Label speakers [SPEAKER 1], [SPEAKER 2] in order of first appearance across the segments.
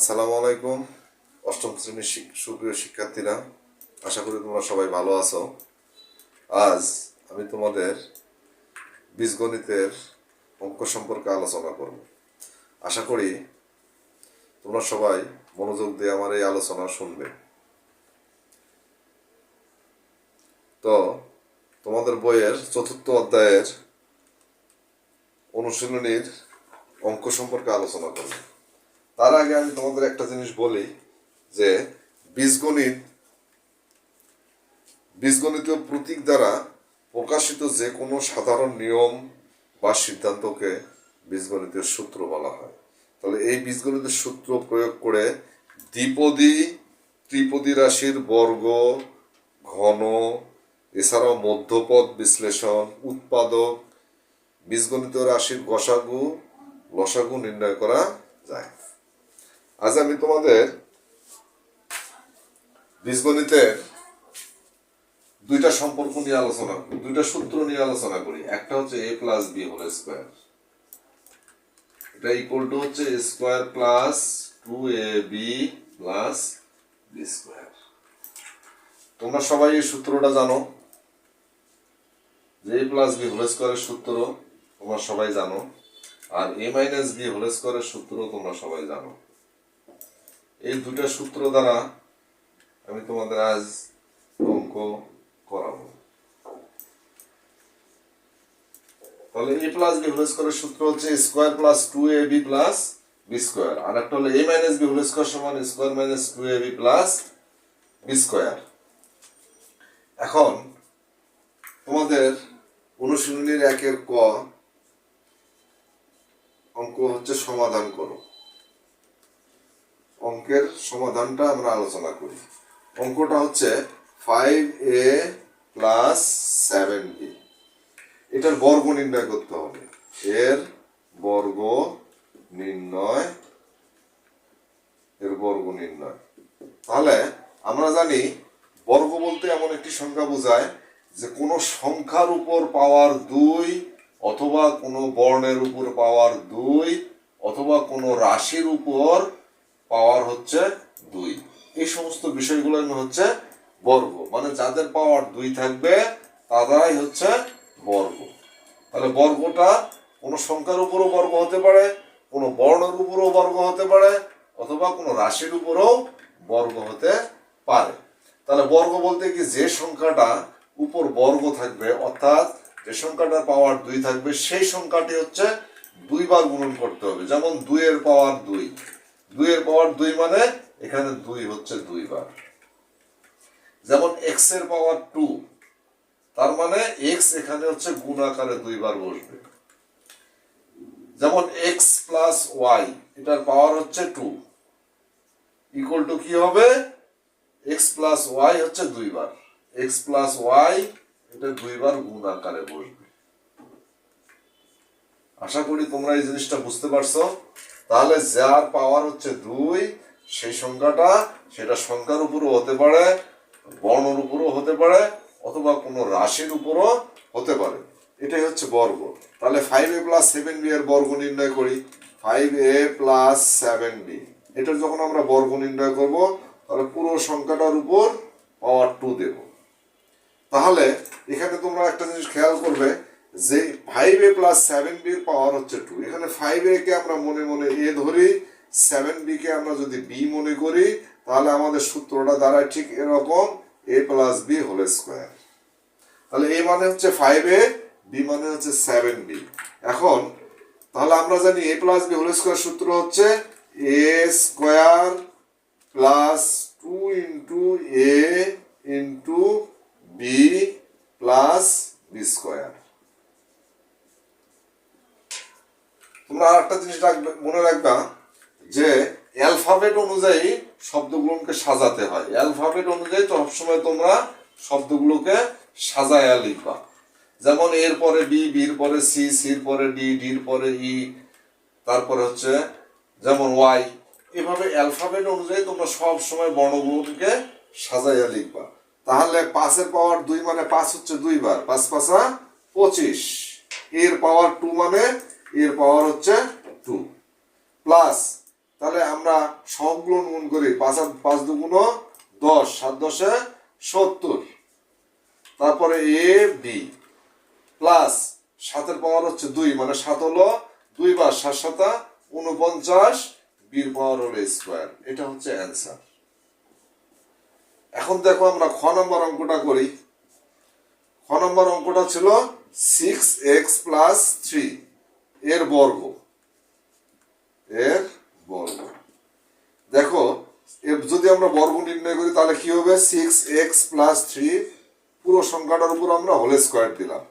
[SPEAKER 1] আসসালামু আলাইকুম। অষ্টম শ্রেণির সুপ্রিয় শিক্ষার্থীরা, আশা করি তোমরা সবাই ভালো আছো। আজ আমি তোমাদের বীজগণিতের অঙ্ক সম্পর্কে আলোচনা করব। আশা করি তোমরা সবাই মনোযোগ দিয়ে আমার এই আলোচনা শুনবে। তো, তোমাদের বইয়ের চতুর্থ অধ্যায়ের অনুশীলনীর অঙ্ক সম্পর্কে আলোচনা করব। তার আগে আমি তোমাদের একটা জিনিস বলি, যে বীজগণিত, বীজগণিতীয় প্রতীক দ্বারা প্রকাশিত যে কোনো সাধারণ নিয়ম বা সিদ্ধান্তকে বীজগণিতের সূত্র বলা হয়। তাহলে এই বীজগণিতের সূত্র প্রয়োগ করে দ্বিপদী, ত্রিপদী রাশির বর্গ, ঘন, এছাড়াও মধ্যপদ বিশ্লেষণ, উৎপাদক বীজগণিত রাশির গসাগু, লসাগু নির্ণয় করা যায়। আজ আমি তোমাদের বীজগণিতের দুইটা সম্পর্ক নিয়ে আলোচনা দুইটা সূত্র নিয়ে আলোচনা করি। একটা হচ্ছে A plus B whole square এটা ইকুয়াল টু হচ্ছে square plus two A B plus B square তোমরা সবাই এই সূত্রটা জানো? যে এ প্লাস বি হোল স্কোয়ারের সূত্র তোমরা সবাই জানো। আর এ মাইনাস বি হোল স্কোয়ারের সূত্র তোমরা সবাই জানো। এই দুটা সূত্র দ্বারা আমি তোমাদের আজ অঙ্ক করাবো। তাহলে এ প্লাস বি হোল স্কোয়ারের সূত্র হচ্ছে square plus two A B plus B square আর একটা হলো A minus B whole square সমান square minus two A B plus B square এখন তোমাদের অনুশীলনীর একের ক অঙ্ক হচ্ছে সমাধান করো। অঙ্কের সমাধানটা আমরা আলোচনা করি। অঙ্কটা হচ্ছে five A plus seven B এটার বর্গ নির্ণয় করতে হবে। এর বর্গ নির্ণয়, এর বর্গ নির্ণয়। তাহলে আমরা জানি বর্গ বলতে এমন একটি সংখ্যা বোঝায় যে কোনো সংখ্যার উপর পাওয়ার দুই অথবা কোনো বর্ণের উপর পাওয়ার দুই অথবা কোনো রাশির উপর পাওয়ার হচ্ছে দুই। এই সমস্ত বিষয়গুলো হচ্ছে বর্গ। মানে যাদের পাওয়ার দুই থাকবে, তারাই হচ্ছে বর্গ। তাহলে বর্গটা কোনো সংখ্যার উপরও বর্গ হতে পারে, কোনো বর্ণের উপরও বর্গ হতে পারে, অথবা কোনো রাশির উপরও বর্গ হতে পারে। তাহলে বর্গ বলতে কি যে সংখ্যাটা উপর বর্গ থাকবে, অর্থাৎ যে সংখ্যাটার পাওয়ার দুই থাকবে, সেই সংখ্যাটি হচ্ছে দুইবার গুণন করতে হবে। যেমন দুইয়ের পাওয়ার দুই। দুইয়ের পাওয়ার দুই মানে এখানে দুই হচ্ছে দুইবার। যেমন এক্সের পাওয়ার টু তার মানে এক্স এখানে হচ্ছে গুণ দুইবার বসবে। যেমন এক্স প্লাস ওয়াই এটার পাওয়ার হচ্ছে টু ইকুয়াল টু কি হবে? এক্স প্লাস ওয়াই হচ্ছে দুইবার। এক্স প্লাস ওয়াই এটা দুইবার গুণ আকারে বসবে। আশা করি তোমরা এই জিনিসটা বুঝতে পারছ। তাহলে যার পাওয়ার হচ্ছে দুই। সেই সংখ্যাটা সেটা সংখ্যার উপরও হতে পারে, বর্ণর উপরও হতে পারে, অথবা কোনো রাশির উপরও হতে পারে। এটাই হচ্ছে বর্গ। তাহলে five A plus seven B এর বর্গ নির্ণয় করি। Five A plus seven B এটার যখন আমরা বর্গ নির্ণয় করব, তাহলে পুরো সংখ্যাটার উপর পাওয়ার টু দেব। তাহলে এখানে তোমরা একটা জিনিস খেয়াল করবে যে ফাইভ এ প্লাস সেভেন বির পাওয়ার হচ্ছে টু এখানে ফাইভ এ কে আমরা মনে মনে এ ধরি সেভেন বি কে আমরা যদি বি মনে করি, তাহলে আমাদের সূত্রটা দাঁড়ায় ঠিক এরকম A plus B whole square তাহলে এ মানে হচ্ছে ফাইভ এ বি মানে হচ্ছে সেভেন বি এখন, তাহলে আমরা জানি A plus B whole square সূত্র হচ্ছে A square plus two into A into B plus B square তোমরা আরেকটা জিনিস রাখবে, মনে রাখবা যে অ্যালফাবেট অনুযায়ী শব্দগুলোকে সাজাতে হয়। অ্যালফাবেট অনুযায়ী সবসময় তোমরা শব্দগুলোকে সাজায়া লিখবা। যেমন এর পরে বি বির পরে সি সির পরে ডি ডির পরে ই, তারপরে হচ্ছে যেমন ওয়াই। এভাবে অ্যালফাবেট অনুযায়ী তোমরা সব সময় বর্ণগুলোকে সাজাইয়া লিখবা। তাহলে পাঁচের পাওয়ার দুই মানে পাঁচ হচ্ছে দুইবার, পাঁচ পাঁচা পঁচিশ। এর পাওয়ার টু মানে এর পাওয়ার হচ্ছে টু প্লাস তাহলে আমরা সবগুলো গুণ করি পাঁচ পাঁচ দুগুণ দশ, সাত দশে সত্তর। তারপরে এ বি প্লাস সাতের পাওয়ার হচ্ছে দুই মানে সাত হলো দুই বার সাত সাতা উনপঞ্চাশ বির পাওয়ার হলো স্কোয়ার এটা হচ্ছে অ্যান্সার এখন দেখো আমরা খ নম্বর অঙ্কটা করি। খ নম্বর অঙ্কটা ছিল সিক্স এক্স প্লাস থ্রি এর বর্গ। এর বর্গ। দেখো যদি আমরা বর্গ নির্ণয় করি, তাহলে কি হবে? সিক্স এক্স প্লাস থ্রি পুরো সংখ্যাটার উপর আমরা হোল স্কোয়ার দিলাম।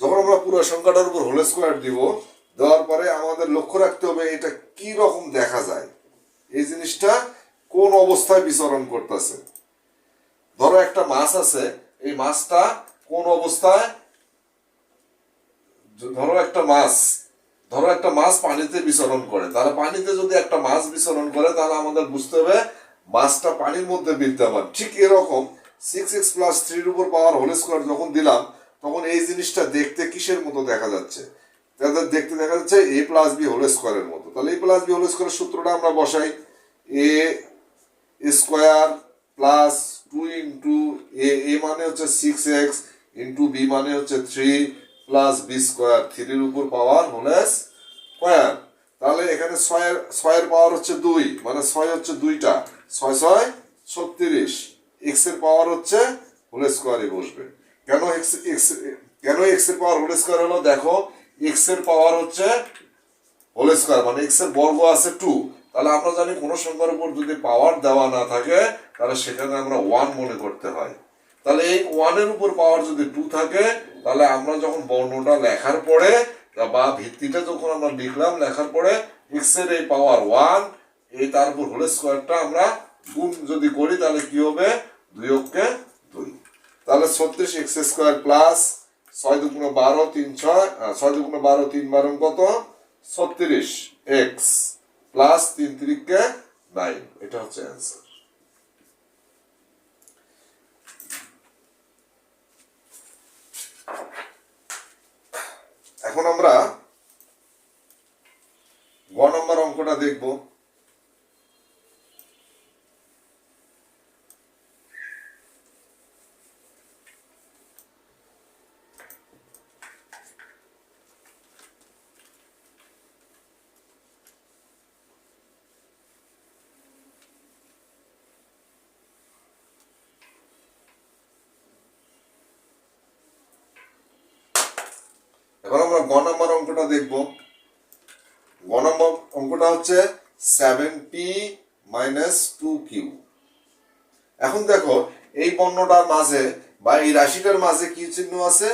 [SPEAKER 1] যখন আমরা পুরো সংখ্যাটার উপর হোল স্কোয়ার দিব, দেওয়ার পরে আমাদের লক্ষ্য রাখতে হবে এটা কি রকম দেখা যায়। এই জিনিসটা কোন অবস্থায় বিচরণ করতেছে। ধরো একটা মাছ আছে, এই মাছটা কোন অবস্থায়? ধরো একটা মাছ ধরো একটা মাছ পানিতে বিচরণ করে, তাহলে পানিতে যদি একটা মাছ বিচরণ করে, তাহলে আমাদের বুঝতে হবে মাছটা পানির মধ্যে বিদ্যমান। ঠিক এরকম সিক্স এক্স প্লাস থ্রির উপর পাওয়ার হোল স্কোয়ার যখন দিলাম, তখন এই জিনিসটা দেখতে কিসের মতো দেখা যাচ্ছে? তাদের দেখতে দেখা যাচ্ছে এ প্লাস বি হোল স্কোয়ারের মতো। তাহলে এ প্লাস বি হোল স্কোয়ারের সূত্রটা আমরা বসাই। A square plus two into A A মানে হচ্ছে সিক্স এক্স ইন্টু বি মানে হচ্ছে থ্রি প্লাস বি স্কোয়ার থ্রির উপর পাওয়ার হলে স্কোয়ার তাহলে এখানে ছয়ের ছয়ের পাওয়ার হচ্ছে দুই মানে ছয় হচ্ছে দুইটা। ছয় ছয়, ছত্রিশ। এক্সের পাওয়ার হচ্ছে হোল স্কোয়ারে বসবে। কেন এক্স এক্স কেন এক্সের পাওয়ার হোল স্কোয়ার হলো? দেখো এক্সের পাওয়ার হচ্ছে হোল স্কোয়ার মানে এক্সের বর্গ আছে টু তাহলে আমরা জানি কোনো সংখ্যার উপর যদি পাওয়ার দেওয়া না থাকে, তাহলে সেখানে আমরা ওয়ান মনে করতে হয়। তাহলে এই ওয়ানের উপর পাওয়ার যদি টু থাকে, তাহলে আমরা যখন বর্ণটা লেখার পরে বা ভিত্তিটা যখন আমরা লিখলাম, লেখার পরে এক্সের এই পাওয়ার ওয়ান এই তার উপর হোল স্কোয়ারটা আমরা গুণ যদি করি, তাহলে কি হবে? দুই অক্ষে দুই। তাহলে ছত্রিশ এক্স স্কোয়ার প্লাস ছয় দুগুণ বারো, তিন ছয় ছয় দুগুণ বারো, তিন বারো কত? ছত্রিশ এক্স প্লাস তিন তিরিকে নাইন এটা হচ্ছে অ্যান্সার এখন আমরা গ নম্বর অঙ্কটা দেখব এখন আমরা গ নম্বর অঙ্কটা দেখব গ নম্বর অঙ্কটা হচ্ছে seven P minus two Q এখন দেখো, এই বর্ণটার মাঝে বা এই রাশিটার মাঝে কি চিহ্ন আছে?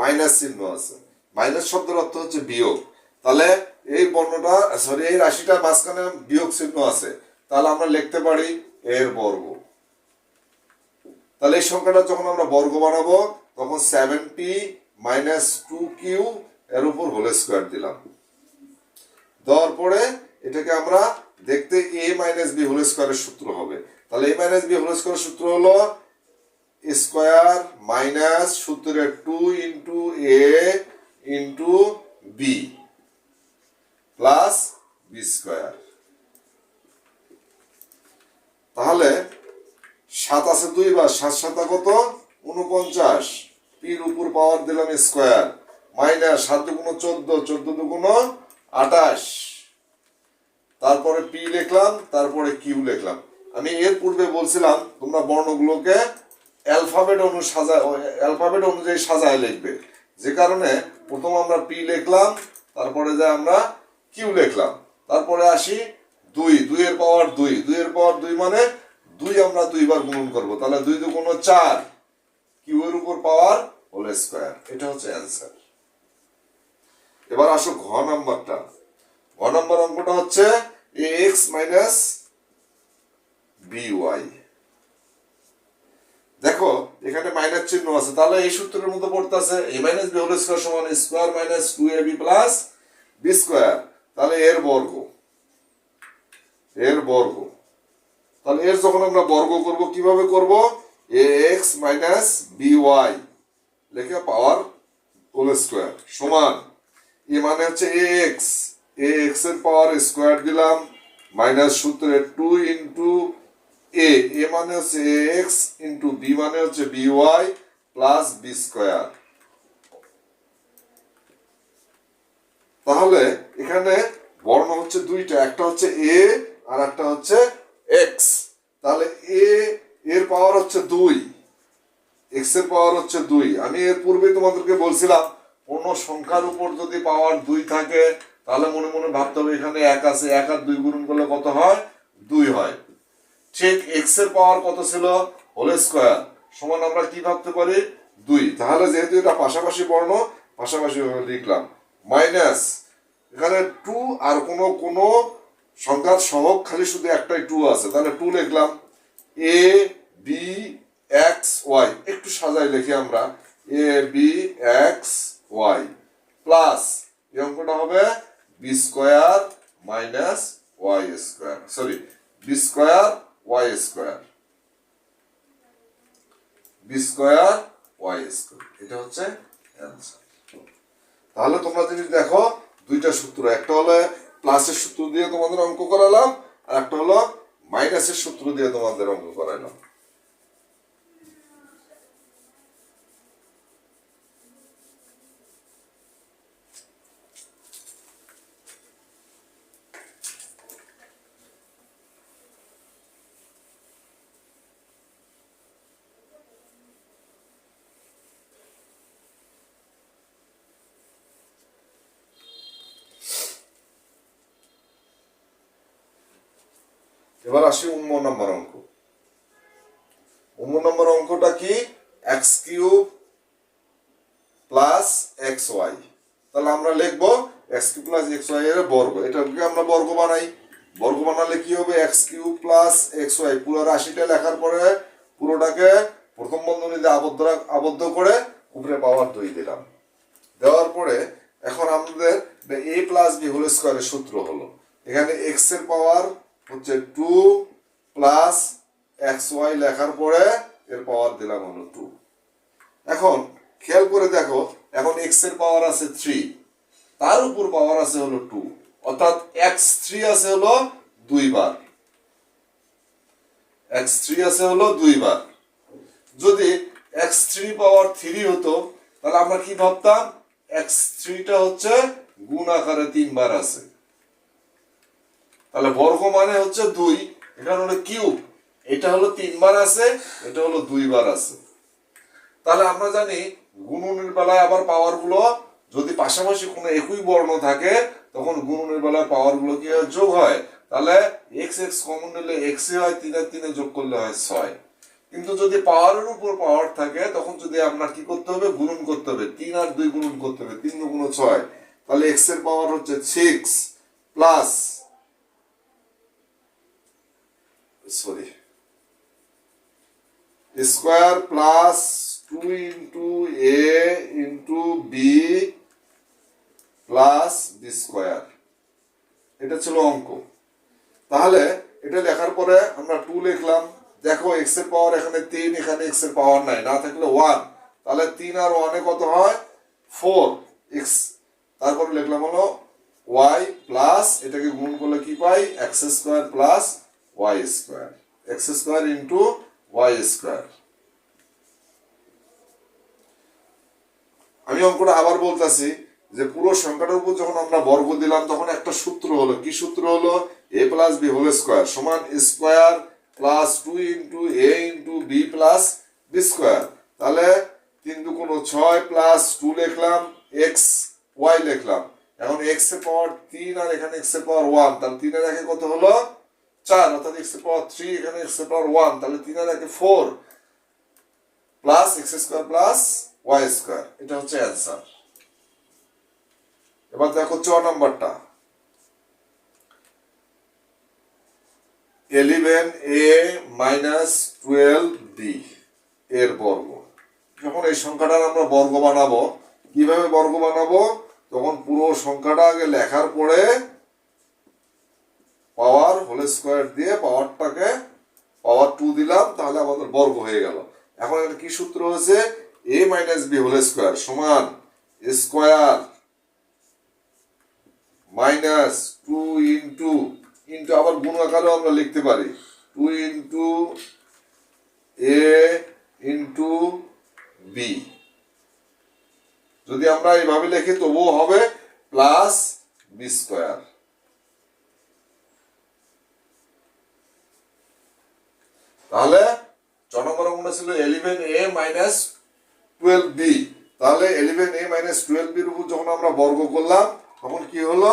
[SPEAKER 1] মাইনাস চিহ্ন আছে। মাইনাস শব্দের অর্থ হচ্ছে বিয়োগ। তাহলে এই বর্ণটা সরি এই রাশিটার মাঝখানে বিয়োগ চিহ্ন আছে। তাহলে আমরা লিখতে পারি এর বর্গ। তাহলে এই সংখ্যাটা যখন আমরা বর্গ বানাবো, তখন seven P minus two Q এর উপর হোল স্কোয়ার দিলাম। দেওয়ার পরে এটাকে আমরা দেখতে এ মাইনাস বি হোল স্কোয়ারের সূত্র হবে। তাহলে এ মাইনাস বি হোল স্কোয়ারের সূত্র হলো স্কোয়ার মাইনাস সূত্রের two into A into B plus B square তাহলে সাত আছে দুই বার, সাত সাতা কত? উনপঞ্চাশ। পির উপর পাওয়ার দিলাম স্কোয়ার মাইনাস সাত দুগুণ চোদ্দ চোদ্দ দুগুণ আটাশ তারপরে পি লিখলাম, তারপরে কিউ লিখলাম। আমি এর পূর্বে বলছিলাম, তোমরা বর্ণগুলোকে অ্যালফাবেট অনু সাজায় অ্যালফাবেট অনুযায়ী সাজায় লিখবে। যে কারণে প্রথম আমরা পি লিখলাম, তারপরে যে আমরা কিউ লিখলাম। তারপরে আসি দুই, দুইয়ের পাওয়ার দুই। দুইয়ের পাওয়ার দুই মানে দুই আমরা দুইবার গুণন করব। তাহলে দুই দু কোনো চার কিউ এর উপর পাওয়ার হোল স্কোয়ার। এটা হচ্ছে অ্যান্সার। এবার আসো ঘ নাম্বারটা। ঘ নাম্বার অঙ্কটা হচ্ছে এক্স মাইনাস বি ওয়াই দেখো, এখানে মাইনাস চিহ্ন আছে, তাহলে এই সূত্রের মধ্যে পড়তেছে A minus B whole square সমান square minus two A B plus B square তাহলে এর বর্গ। এর বর্গ। তাহলে এর যখন আমরা বর্গ করব, কীভাবে করব? A X minus B Y লেখে পাওয়ার হোল স্কোয়ার সমান। এ মানে হচ্ছে এ এক্স এ এক্সের পাওয়ার স্কোয়ার দিলাম মাইনাস সূত্রে টু ইন্টু এ এ মানে হচ্ছে এক্স ইন্টু বি মানে হচ্ছে B Y plus B square তাহলে এখানে বর্ণ হচ্ছে দুইটা, একটা হচ্ছে এ আর একটা হচ্ছে এক্স তাহলে এ এর পাওয়ার হচ্ছে দুই এক্সের পাওয়ার হচ্ছে দুই। আমি এর পূর্বে তোমাদেরকে বলছিলাম কোন সংখ্যার উপর যদি পাওয়ার দুই থাকে, তাহলে মনে মনে ভাবতে হবে এখানে এক আছে, এক আর দুই গুণন করলে কত হয়? দুই হয়। ঠিক এক্সের পাওয়ার কত ছিল? হোল স্কোয়ার সমান আমরা কি ভাবতে পারি? দুই। তাহলে যেহেতু এটা পাশাপাশি বর্ণ, পাশাপাশি লিখলাম। মাইনাস এখানে টু আর কোনো কোনো সংখ্যার সহক খালি শুধু একটাই টু আছে। তাহলে টু লিখলাম। এ বি এক্স ওয়াই একটু সাজাই লিখি আমরা। A B X Y plus এই অঙ্কটা হবে? B square minus Y square sorry B square Y square B square Y square এটা হচ্ছে অ্যান্সার তাহলে তোমরা যদি দেখো, দুইটা সূত্র, একটা হলো প্লাসের সূত্র দিয়ে তোমাদের অঙ্ক করালাম, আর একটা হলো মাইনাসের সূত্র দিয়ে তোমাদের অঙ্ক করালাম। এবার আসি উন্ম নম্বর অঙ্ক। উন্ম নম্বর অঙ্কটা কি? X cube plus X Y তাহলে আমরা লিখব X cube plus X Y এর বর্গ। এটাকে আমরা বর্গ বানাই? বর্গ বানালে কি হবে? X cube plus X Y পুরো রাশিটা লেখার পরে পুরোটাকে প্রথম বন্ধনীতে আবদ্ধ আবদ্ধ করে উপরে পাওয়ার দুই দিলাম। দেওয়ার পরে এখন আমাদের এ প্লাস বি হোল স্কোয়ারের সূত্র হলো। এখানে এক্সের পাওয়ার হচ্ছে টু প্লাস এক্স ওয়াই লেখার পরে এর পাওয়ার দিলাম হলো টু এখন খেয়াল করে দেখো, এখন এক্সের পাওয়ার আছে থ্রি তার উপর পাওয়ার আছে হলো টু অর্থাৎ এক্স থ্রি আছে হলো দুইবার এক্স থ্রি আছে হলো দুইবার যদি এক্স থ্রি পাওয়ার থ্রি হতো, তাহলে আমরা কি ভাবতাম? এক্স থ্রিটা হচ্ছে গুণ আকারে তিনবার আছে। তাহলে বর্গ মানে হচ্ছে দুই। এখানে হলো কিউব। এটা হলো তিনবার আছে, এটা হলো দুইবার আছে। তাহলে আমরা জানি গুণনের বেলায় আবার পাওয়ারগুলো যদি পাশাপাশি কোনো একই বর্ণ থাকে, তখন গুণনের বেলায় পাওয়ারগুলো কি যোগ হয়। তাহলে এক্স এক্স কমন নিলে এক্স হয়, তিনের তিনে যোগ করলে হয় ছয়। কিন্তু যদি পাওয়ারের উপর পাওয়ার থাকে, তখন যদি আমরা কি করতে হবে? গুণন করতে হবে। তিন আর দুই গুণন করতে হবে। তিন গুণ ছয়। তাহলে এক্সের পাওয়ার হচ্ছে six plus sorry. Square plus two into A into B plus B square. এটা ছিল অঙ্ক। তাহলে এটা লেখার পরে আমরা টু লিখলাম। দেখো এক্সের পাওয়ার এখানে তিন, এখানে এক্সের পাওয়ার নাই, না থাকলে ওয়ান তাহলে তিন আর ওয়ানে কত হয়? ফোর এক্স তারপরে লিখলাম হলো ওয়াই প্লাস এটাকে গুণ করলে কি পাই? X square plus Y square X square into Y square আমি অঙ্কটা আবার বলতেছি যে পুরো সংখ্যাটার উপর যখন আমরা বর্গ দিলাম, তখন একটা সূত্র হলো। কি সূত্র হলো? A plus B whole square সমান square plus two into A into B plus B square তাহলে তিন দুগুণ ছয় প্লাস টু লিখলাম এক্স ওয়াই লিখলাম। এখন এক্সের পাওয়ার তিন আর এখানে এক্সের পাওয়ার ওয়ান তাহলে তিনের একে কত হলো? চার, অর্থাৎ এক্সের পাওয়ার থ্রি এখানে এক্সের পাওয়ার ওয়ান তাহলে তিনের একে four plus X square plus Y square এটা হচ্ছে অ্যান্সার এবার দেখো চ নাম্বারটা। Eleven A minus twelve B এর বর্গ। যখন এই সংখ্যাটার আমরা বর্গ বানাবো, কীভাবে বর্গ বানাবো? তখন পুরো সংখ্যাটা আগে লেখার পরে পাওয়ার হোল স্কোয়ার দিয়ে পাওয়ারটাকে পাওয়ার টু দিলাম, তাহলে আমাদের বর্গ হয়ে গেল। এখন এটা কি সূত্র হয়েছে? A minus B whole square সমান square minus two into into আবার গুণ আকারেও আমরা লিখতে পারি। Two into A into B যদি আমরা এইভাবে লিখি, তবুও হবে প্লাস বি স্কোয়ার তাহলে ছ অঙ্কটা ছিল? Eleven A minus twelve B তাহলে এলিভেন এ মাইনাস টুয়েলভ বির উপর যখন আমরা বর্গ করলাম, তখন কি হলো?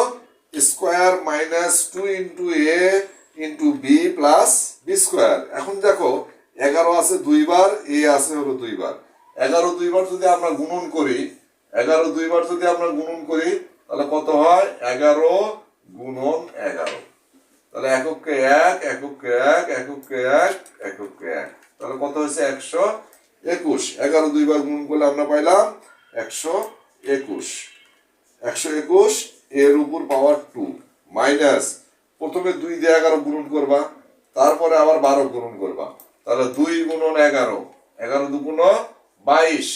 [SPEAKER 1] Square minus two into A into B plus B square এখন দেখো, এগারো আছে দুইবার এ আছে হলো দুইবার। এগারো দুইবার যদি আমরা গুণন করি, এগারো দুইবার যদি আমরা গুণন করি, তাহলে কত হয়? এগারো গুণন এগারো। তাহলে এককে এক এককে এক এককে এক এককে এক। তাহলে কত হয়েছে? একশো একুশ। এগারো দুইবার গুণ করলে আমরা পাইলাম একশো একুশ। একশো একুশ, এর উপর পাওয়ার টু। মাইনাস প্রথমে দুই দিয়ে এগারো গুণন করবা, তারপরে আবার বারো গুণন করবা। তাহলে দুই গুণন এগারো। এগারো দুগুণ বাইশ।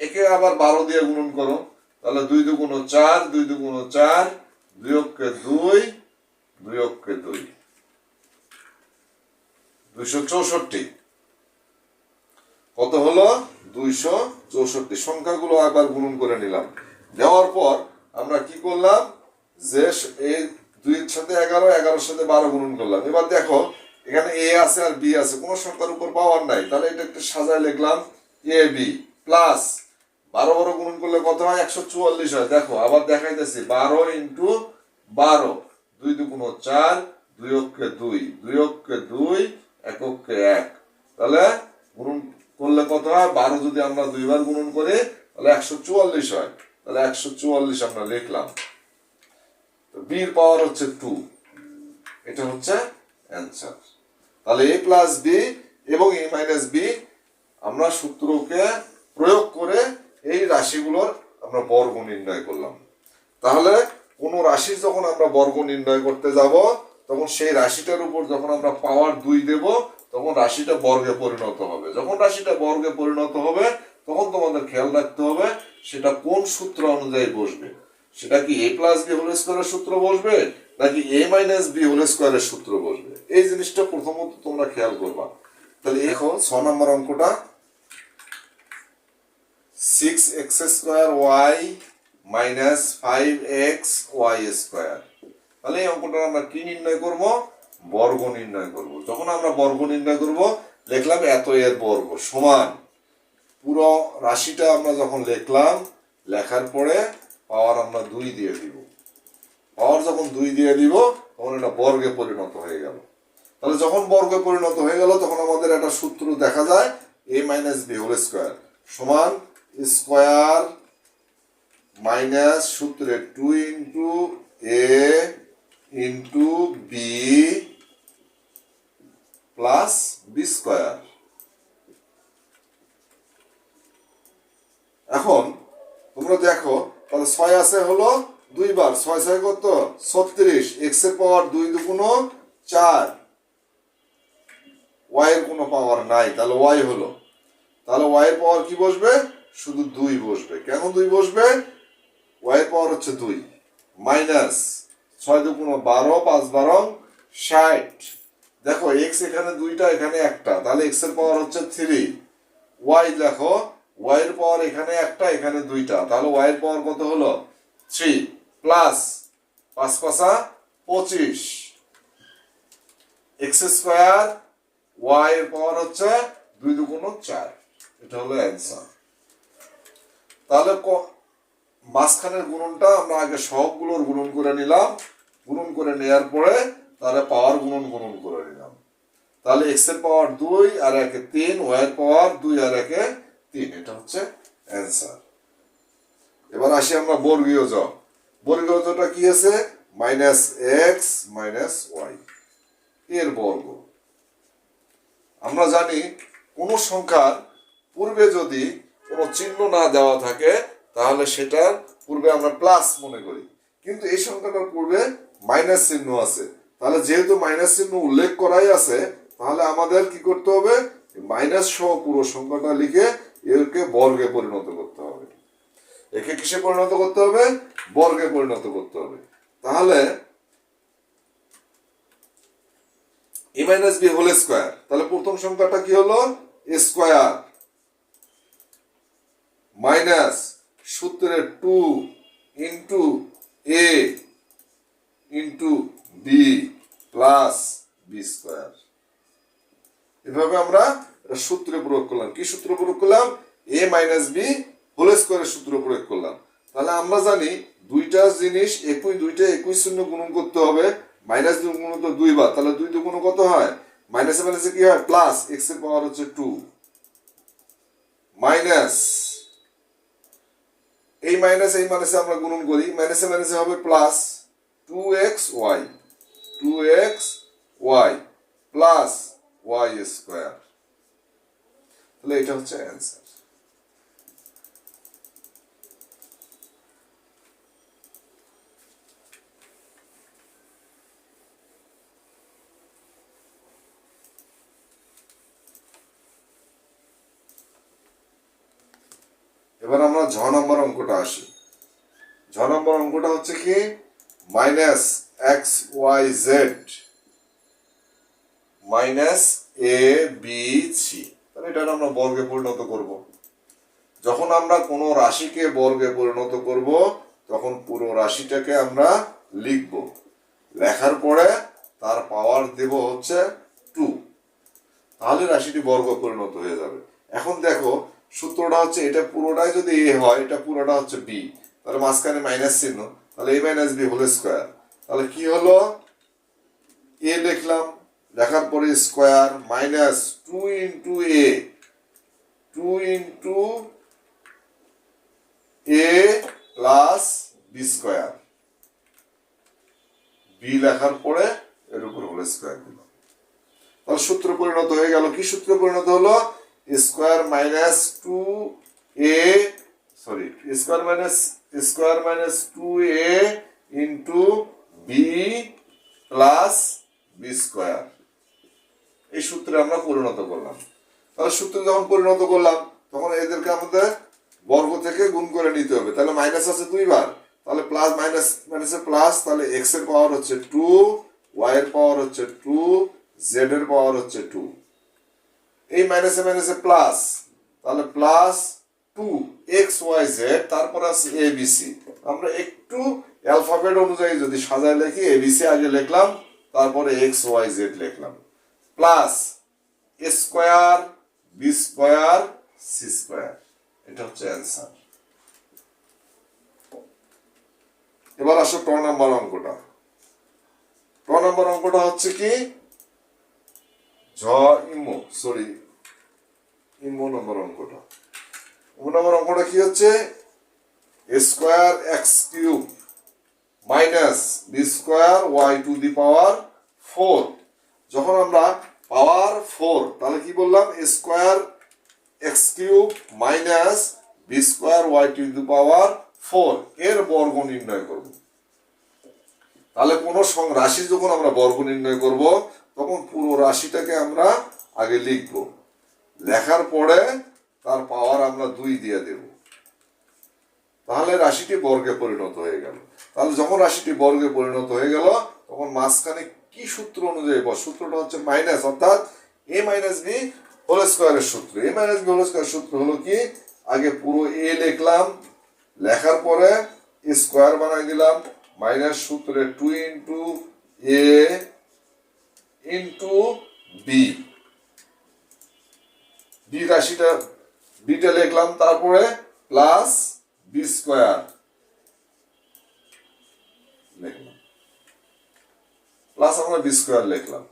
[SPEAKER 1] একে আবার বারো দিয়ে গুণন করো। তাহলে দুই দুগুণ চার, দুই দুগুণ চার দুই অক্ষে দুই দুই অক্ষে দুই দুইশো চৌষট্টি। কত হলো? দুইশো চৌষট্টি। সংখ্যাগুলো আবার গুণন করে নিলাম। দেওয়ার পর আমরা কি করলাম? যে এই দুইয়ের সাথে এগারো, এগারোর সাথে বারো গুণন করলাম। এবার দেখো, এখানে এ আছে আর বি আছে। কোনো সংখ্যার উপর পাওয়ার নাই। তাহলে এটা একটু সাজায় লিখলাম। এ, বি প্লাস বারো বারো গুণন করলে কত হয়? একশো চুয়াল্লিশ হয়। দেখো, আবার দেখাইতেছি। বারো ইন্টু বারো। দুই দুগুণ চার, দুই অক্ষে দুই দুই অক্ষে দুই, এক অক্ষে এক। তাহলে গুণন করলে কত হয়? বারো যদি আমরা দুইবার গুণন করি, তাহলে একশো চুয়াল্লিশ হয়। তাহলে একশো চুয়াল্লিশ আমরা লিখলাম। বির পাওয়ার হচ্ছে টু এটা হচ্ছে অ্যান্সার তাহলে এ প্লাস বি এবং এ মাইনাস বি আমরা সূত্রকে প্রয়োগ করে এই রাশিগুলোর আমরা বর্গ নির্ণয় করলাম। তাহলে কোনো রাশি যখন আমরা বর্গ নির্ণয় করতে যাব, তখন সেই রাশিটার উপর যখন আমরা পাওয়ার দুই দেব, তখন রাশিটা বর্গে পরিণত হবে। যখন রাশিটা বর্গে পরিণত হবে, তখন তোমাদের খেয়াল রাখতে হবে, সেটা কোন সূত্র অনুযায়ী বসবে? সেটা কি এ প্লাস বি হোল স্কোয়ারের সূত্র বসবে, নাকি এ মাইনাস বি হোল স্কোয়ারের সূত্র বসবে? এই জিনিসটা প্রথমত তোমরা খেয়াল করবা। তাহলে এখন ছ নম্বর অঙ্কটা six X square Y minus five X Y square. তাহলে এই অঙ্কটা আমরা কি নির্ণয় করব? বর্গ নির্ণয় করব। যখন আমরা বর্গ নির্ণয় করব লিখলাম এত এর বর্গ সমান। পুরো রাশিটা আমরা যখন লিখলাম, লেখার পরে পাওয়ার আমরা দুই দিয়ে দিব। পাওয়ার যখন দুই দিয়ে দিব, তখন এটা বর্গে পরিণত হয়ে গেল। তাহলে যখন বর্গে পরিণত হয়ে গেল, তখন আমাদের একটা সূত্র দেখা যায় A minus B whole square সমান স্কোয়ার মাইনাস সূত্রে two into A into B plus B square. এখন তোমরা দেখো, তাহলে ছয় আছে হলো দুইবার ছয় ছয় কত? ছত্রিশ। এক্সের পাওয়ার দুই দুগুণ চার। ওয়াই এর কোনো পাওয়ার নাই। তাহলে ওয়াই হলো। তাহলে ওয়াই এর পাওয়ার কি বসবে? শুধু দুই বসবে। কেন দুই বসবে? ওয়াই পাওয়ার হচ্ছে দুই। মাইনাস ছয় দুগুণ বারো, পাঁচ বারো, ষাট। দেখো এক্স এখানে দুইটা, এখানে একটা। তাহলে এক্সের পাওয়ার হচ্ছে থ্রি ওয়াই দেখো ওয়াই এর পাওয়ার এখানে একটা, এখানে দুইটা। তাহলে ওয়াই পাওয়ার কত হলো? থ্রি প্লাস পাঁচ পাঁচা পঁচিশ। এক্স স্কোয়ার ওয়াই পাওয়ার হচ্ছে দুই দুগুণ চার। এটা হলো অ্যান্সার তাহলে মাঝখানের গুণনটা আমরা আগে সবগুলোর গুণন করে নিলাম। গুণন করে নেওয়ার পরে তাহলে পাওয়ার গুণন গুণন করে নিলাম। তাহলে এক্সের পাওয়ার দুই আর একে তিন ওয়াই এর পাওয়ার দুই আর একে তিন, এটা হচ্ছে অ্যান্সার। এবার আসি আমরা বর্গীয় জ বর্গীয় জটা কি আছে? মাইনাস এক্স মাইনাস ওয়াই এর বর্গ। আমরা জানি কোন সংখ্যার পূর্বে যদি কোনো চিহ্ন না দেওয়া থাকে তাহলে সেটার পূর্বে আমরা প্লাস মনে করি। কিন্তু এই সংখ্যাটার পূর্বে মাইনাস চিহ্ন আছে। তাহলে যেহেতু মাইনাস চিহ্ন উল্লেখ করাই আছে, তাহলে আমাদের কি করতে হবে? মাইনাস সহ পুরো সংখ্যাটা লিখে এরকে বর্গে পরিণত করতে হবে। একে কিসে পরিণত করতে হবে? বর্গে পরিণত করতে হবে। তাহলে A minus B whole square তাহলে প্রথম সংখ্যাটা কি হলো? স্কোয়ার মাইনাস সূত্রের two into A into B plus B square. এভাবে আমরা সূত্রে প্রয়োগ করলাম। কি সূত্র প্রয়োগ করলাম? এ মাইনাস বি হোল স্কোয়ারের সূত্র প্রয়োগ করলাম। তাহলে আমরা জানি দুইটা জিনিস একই দুইটা একই শূন্য গুণন করতে হবে। মাইনাস দুই গুণ তো দুইবার, তাহলে দুই দুগুণ কত হয়? মাইনাসে মাইনাসে কি হয়? প্লাস এক্সের পাওয়ার হচ্ছে টু। মাইনাস এই মাইনাস এই মাইনাসে আমরা গুণন করি। মাইনাসে মাইনাসে হবে plus two X Y two X Y plus Y square তাহলে এটা হচ্ছে অ্যান্সার এবার আমরা ঝ নম্বর অঙ্কটা আসি। ঝ নম্বর অঙ্কটা হচ্ছে কি? Minus X Y Z minus A B C. তাহলে এটা আমরা বর্গে পরিণত করব। যখন আমরা কোনো রাশিকে বর্গে পরিণত করব, তখন পুরো রাশিটাকে আমরা লিখব। লেখার পরে তার পাওয়ার দেব হচ্ছে টু তাহলে রাশিটি বর্গ পরিণত হয়ে যাবে। এখন দেখো সূত্রটা হচ্ছে এটা পুরোটাই যদি এ হয়, এটা পুরোটা হচ্ছে বি তাহলে মাঝখানে মাইনাস চিহ্ন। তাহলে A minus B whole square তাহলে কি হলো? এ লিখলাম লেখার পরে square minus two into A two into A plus B square B লেখার পরে এর উপর হোল স্কোয়ার দিলাম। তাহলে সূত্র পরিণত হয়ে গেল। কি সূত্র পরিণত হলো? Square minus two A, sorry, square minus square minus two A into B plus B square. এই সূত্রে আমরা পরিণত করলাম। তাহলে সূত্রে যখন পরিণত করলাম, তখন এদেরকে আমাদের বর্গ থেকে গুণ করে নিতে হবে। তাহলে মাইনাস আছে দুইবার তাহলে প্লাস মাইনাস, মাইনাসে প্লাস, তাহলে এক্সের পাওয়ার হচ্ছে টু ওয়াই এর পাওয়ার হচ্ছে টু জেড এর পাওয়ার হচ্ছে টু এই মাইনাসে মাইনাসে প্লাস তাহলে plus two X Y Z তারপর আছে এ বি সি আমরা একটু অ্যালফাবেট অনুযায়ী যদি সাজায় লিখি এ বি সি আগে লিখলাম, তারপরে এক্স ওয়াই জেড লিখলাম। Plus A square B square C square এটা হচ্ছে অ্যান্সার এবার আসো ট নাম্বার অঙ্কটা। ট নাম্বার অঙ্কটা হচ্ছে কি? ঝ ইমো সরি ইমো নম্বর অঙ্কটা। ইমো নম্বর অঙ্কটা কি হচ্ছে? Square X cube minus B square Y to the power four যখন আমরা পাওয়ার ফোর তাহলে কি বললাম? Square X cube minus B square Y to the power four এর বর্গ নির্ণয় করব। তাহলে কোনো রাশি যখন আমরা বর্গ নির্ণয় করব তখন পুরো রাশিটাকে আমরা আগে লিখব। লেখার পরে তার পাওয়ার আমরা দুই দিয়ে দেব। তাহলে রাশিটি বর্গে পরিণত হয়ে গেল। তাহলে যখন রাশিটি বর্গে পরিণত হয়ে গেল, তখন মাঝখানে কি সূত্র অনুযায়ী বল সূত্রটা হচ্ছে মাইনাস অর্থাৎ এ মাইনাস বি হোল স্কোয়ারের সূত্র। A minus B whole square সূত্র হলো কি? আগে পুরো এ লিখলাম, লেখার পরে স্কোয়ার বানাই দিলাম মাইনাস সূত্রে two into A into B B রাশিটা বিটা লিখলাম, তারপরে প্লাস বি স্কোয়ার লিখলাম। প্লাস আমরা বি স্কোয়ার লিখলাম।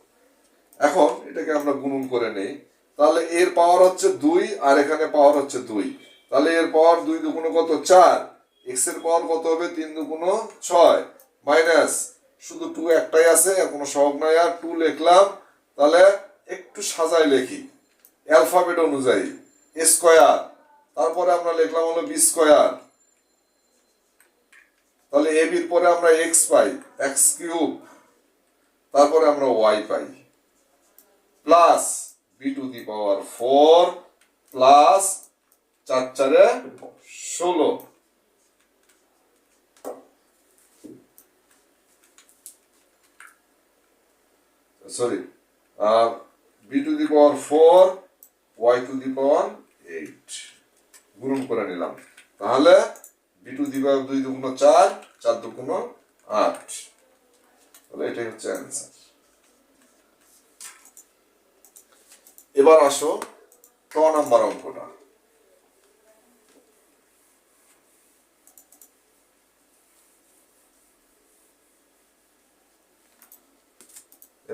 [SPEAKER 1] এখন এটাকে আমরা গুণন করে নেই। তাহলে এর পাওয়ার হচ্ছে দুই, আর এখানে পাওয়ার হচ্ছে দুই। তাহলে এর পাওয়ার দুই দুগুণ কত? চার। এক্সের পাওয়ার কত হবে? তিন দুগুণ ছয়। মাইনাস শুধু টু একটাই আছে, কোনো সহগ নাই। আর টু লিখলাম, তাহলে একটু সাজাই লিখি। অ্যালফাবেট অনুযায়ী স্কোয়ার তারপরে আমরা লিখলাম হলো বি স্কোয়ার তাহলে এ বির পরে আমরা এক্স পাই এক্স কিউব তারপরে আমরা y pi. Plus B to the power four plus চার চারে ষোলো। Sorry B to the power four Y to the power eight গুণন করে নিলাম তাহলে বি টু দি পাওয়ার দুই দুগুণ চার চার দুগুণ আট তাহলে এটাই হচ্ছে অ্যান্সার এবার আসো ক নাম্বার অঙ্কটা